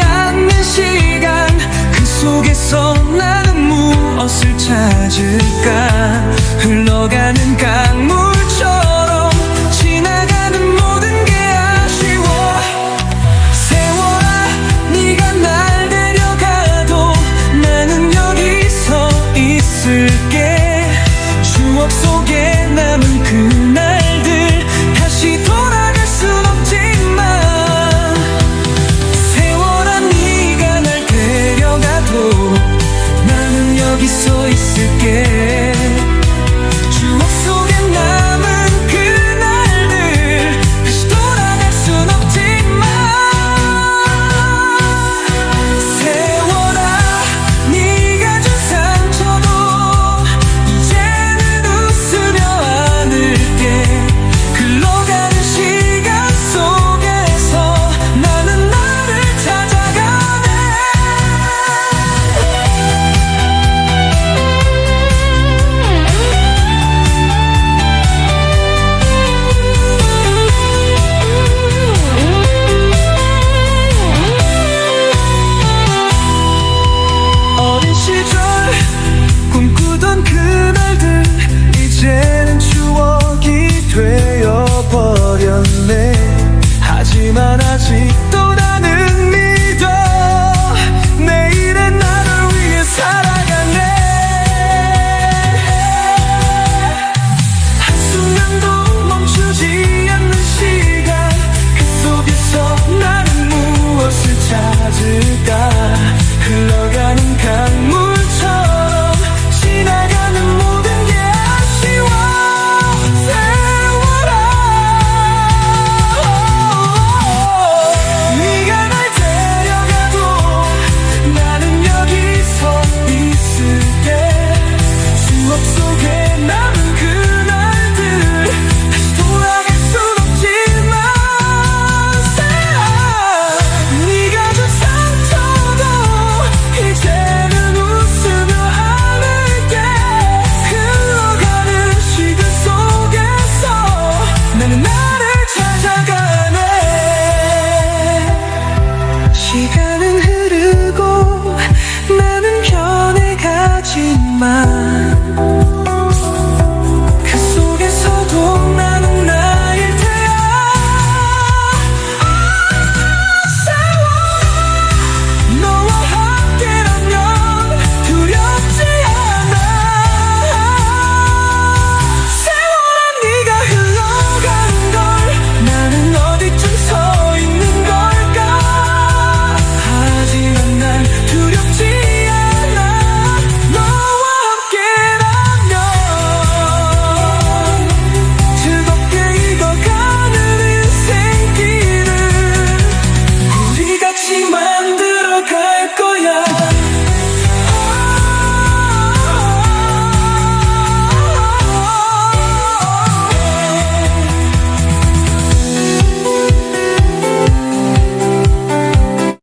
않는 시간 그 속에서 나는 무엇을 찾을까? 흘러가는 강물처럼 지나가는 모든 게 아쉬워. 세월아 네가 날 데려가도 나는 여기서 있을게. 추억 속에 남은 그날. 되어버렸네. 하지만 아직도 나는 믿어. 내일은 나를 위해 살아가네 한순간도 멈추지 않는 시간. 그 속에서 나는 무엇을 찾을까? 흘러가는 강 bersama